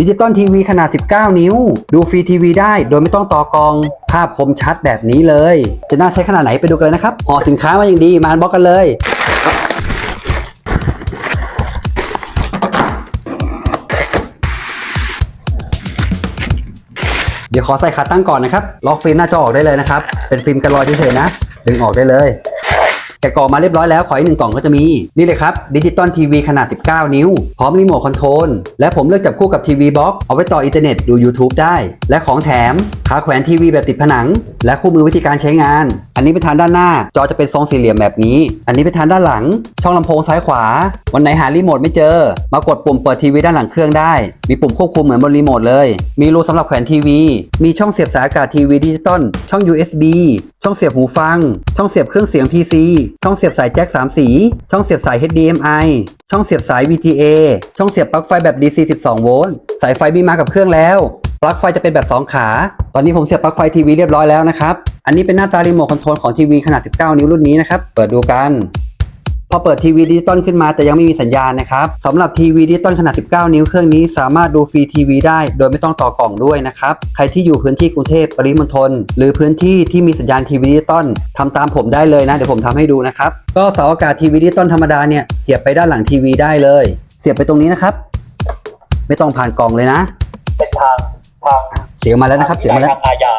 ดิจิตอลทีวีขนาด 19 นิ้ว ดูฟรีทีวีได้โดยไม่ต้องต่อกอง ภาพคมชัดแบบนี้เลย จะน่าใช้ขนาดไหนไปดูกันเลยนะครับห่อสินค้ามาอย่างดีมาอันบล็อกกันเลย เดี๋ยวขอใส่ขาตั้งก่อนนะครับ ล็อกฟิล์มหน้าจอออกได้เลยนะครับ เป็นฟิล์มกันรอยเฉยๆนะ ดึงออกได้เลย แกะกล่องมาเรียบร้อยแล้วขออีกหนึ่งกล่องก็จะมี นี่เลยครับดิจิตอลทีวีขนาด 19 นิ้ว พร้อมรีโมทคอนโทรลและผมเลือกจับคู่กับทีวีบ็อกเอาไว้ต่ออินเทอร์เน็ตดู YouTube ได้ และของแถม ขาแขวนทีวีแบบติดผนัง และคู่มือวิธีการใช้งาน อันนี้เป็นทางด้านหน้า จอจะเป็นทรงสี่เหลี่ยมแบบนี้ อันนี้เป็นทางด้านหลัง ช่องลำโพงซ้ายขวา วันไหนหารีโมทไม่เจอ มากดปุ่มเปิดทีวีด้านหลังเครื่องได้ มีปุ่มควบคุมเหมือนบนรีโมทเลย มีรูสำหรับแขวนทีวี มีช่องเสียบสายอากาศทีวีดิจิตอล ช่อง USB ช่องเสียบหูฟัง ช่องเสียบเครื่องเสียง PC ช่องเสียบสายแจ็ค3 สี ช่องเสียบสาย HDMI ช่องเสียบสาย VGA ช่องเสียบปลั๊กไฟแบบ DC 12 โวลต์ สายไฟมีมากับเครื่องแล้ว ลั๊กไฟจะเป็นแบบ 2 ขา ตอนนี้ผมเสียบปลั๊กไฟทีวีเรียบร้อยแล้วนะครับ อันนี้เป็นหน้าตารีโมทคอนโทรลของทีวีขนาด 19 นิ้วรุ่นนี้นะครับ เปิดดูกัน พอเปิดทีวีดิจิตอลขึ้นมาแต่ยังไม่มีสัญญาณนะครับสำหรับทีวีดิจิตอลขนาด 19 นิ้วเครื่องนี้สามารถดูฟรีทีวีได้ โดยไม่ต้องต่อกล่องด้วยนะครับ ใครที่อยู่พื้นที่กรุงเทพปริมณฑลหรือพื้นที่ที่มีสัญญาณทีวีดิจิตอลทำตามผมได้เลยนะ เดี๋ยวผมทำให้ดูนะครับ ก็เสาอากาศทีวีดิจิตอลธรรมดาเนี่ยเสียบไปด้านหลังทีวีได้เลย เสียบไปตรงนี้นะครับ ไม่ต้องผ่านกล่องเลยนะเป็นทาง ทางเสียงมาแล้วนะครับ เสียงมาแล้วทางอาญา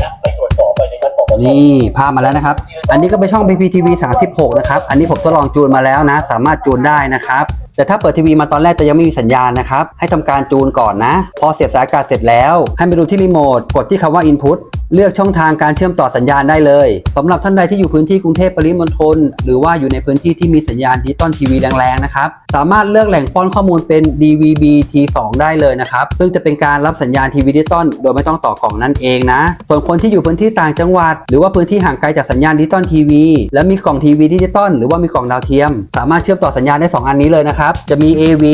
และไปตรวจสอบไปในชั้นปปชนี่ภาพมาแล้วนะครับ อันนี้ก็เป็นช่อง PPTV 36 นะครับ อันนี้ผมทดลองจูนมาแล้วนะ สามารถจูนได้นะครับ แต่ถ้าเปิดทีวีมาตอนแรกแต่ยังไม่มีสัญญาณนะครับ ให้ทำการจูนก่อนนะ พอเสียบสายอากาศเสร็จแล้ว ให้ไปดูที่รีโมท กดที่คำว่า Input เลือกช่องทางการเชื่อมต่อสัญญาณได้เลยสำหรับท่านใดที่อยู่พื้นที่กรุงเทพปริมณฑลหรือว่าอยู่ในพื้นที่ที่มีสัญญาณดิจิตอลทีวีแรงๆนะครับสามารถเลือกแหล่งป้อนข้อมูลเป็น DVB T2 ได้เลยนะครับซึ่งจะเป็นการรับสัญญาณทีวีดิจิตอลโดยไม่ต้องต่อกล่องนั่นเองนะ ส่วนคนที่อยู่พื้นที่ต่างจังหวัด หรือว่าพื้นที่ห่างไกลจากสัญญาณดิจิตอลทีวีและมีกล่องทีวีดิจิตอลหรือว่ามีกล่องดาวเทียม สามารถเชื่อมต่อสัญญาณได้ 2 อันนี้เลยนะครับจะมี AV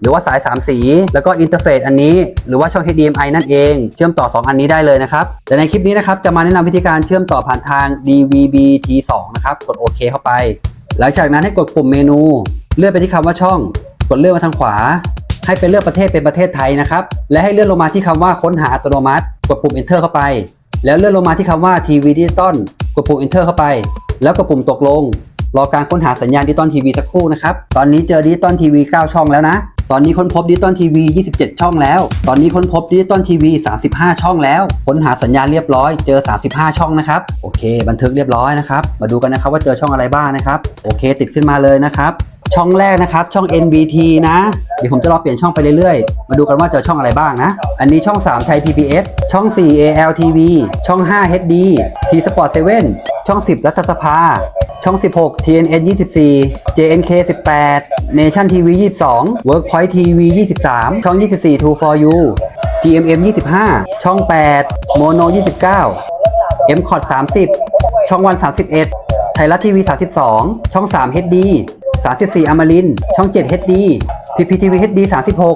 หรือว่าสาย 3 สี แล้วก็อินเทอร์เฟซอันนี้ หรือว่าช่อง HDMI นั่นเอง เชื่อมต่อ 2 อันนี้ได้เลยนะครับแต่ในคลิปนี้นะครับจะมาแนะนำวิธีการเชื่อมต่อผ่านทาง DVB T2 นะครับกดโอเคเข้าไป หลังจากนั้นให้กดปุ่มเมนู เลื่อนไปที่คำว่าช่อง กดเลื่อนมาทางขวา ให้เป็นเลือกประเทศเป็นประเทศไทยนะครับและให้เลื่อนลงมาที่คำว่าค้นหาอัตโนมัติ กดปุ่ม enter เข้าไป แล้วเลื่อนลงมาที่คำว่าทีวีดิจิตอลกดปุ่ม enter เข้าไป แล้วกดปุ่มตกลงรอการค้นหาสัญญาณดิจิตอลทีวีสักครู่นะครับ ตอนนี้เจอดิจิตอลทีวี 9 ช่องแล้วนะ ตอนนี้ค้นพบดิจิตอลทีวี 27 ช่องแล้ว ตอนนี้ค้นพบดิจิตอลทีวี 35 ช่องแล้ว ค้นหาสัญญาณเรียบร้อย เจอ 35 ช่องนะครับ โอเค บันทึกเรียบร้อยนะครับ มาดูกันนะครับว่าเจอช่องอะไรบ้างนะครับ โอเค ติดขึ้นมาเลยนะครับ ช่องแรกนะครับ ช่อง NBT นะ เดี๋ยวผมจะรอเปลี่ยนช่องไปเรื่อยๆ มาดูกันว่าเจอช่องอะไรบ้างนะ อันนี้ช่อง 3 ไทย PBS ช่อง 4 ALTV ช่อง 5 HD T Sport 7 ช่อง 10 รัฐสภา ช่อง 16 TNN 24 JNK 18 Nation TV 22 Workpoint TV 23 ช่อง 24 True for You GMM 25 ช่อง 8 Mono 29 m c o t 30 ช่องวัน 31 ไทยรัฐทีวี 32 ช่อง 3 HD 34อมรินช่อง 7 HD PPTV HD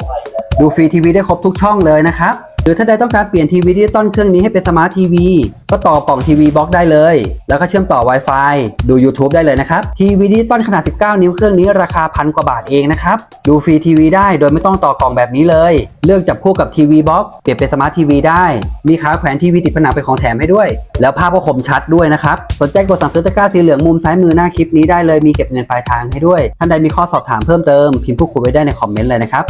36 ดูฟรีทีวีได้ครบทุกช่องเลยนะครับ หรือถ้าใดต้องการเปลี่ยนทีวีดิจิตอลเครื่องนี้ให้เป็นสมาร์ททีวีก็ต่อกล่องทีวีบล็อกได้เลย แล้วก็เชื่อมต่อ Wi-Fi ดู YouTube ได้เลยนะครับ ทีวีดิจิตอลขนาด 19 นิ้วเครื่องนี้ราคาพันกว่าบาทเองนะครับ ดูฟรีทีวีได้โดยไม่ต้องต่อกล่องแบบนี้เลย เลือกจับคู่กับทีวีบล็อกเปลี่ยนเป็นสมาร์ททีวีได้ มีขาแขวนทีวีติดผนังเป็นของแถมให้ด้วย แล้วภาพก็คมชัดด้วยนะครับ สนใจกดสั่งซื้อตะกร้าสีเหลืองมุมซ้ายมือหน้าคลิปนี้ได้เลย มีเก็บเงินปลายทางให้ด้วย ท่านใดมีข้อสอบถามเพิ่มเติมพิมพ์พูดคุยไว้ได้ในคอมเมนต์เลยนะครับ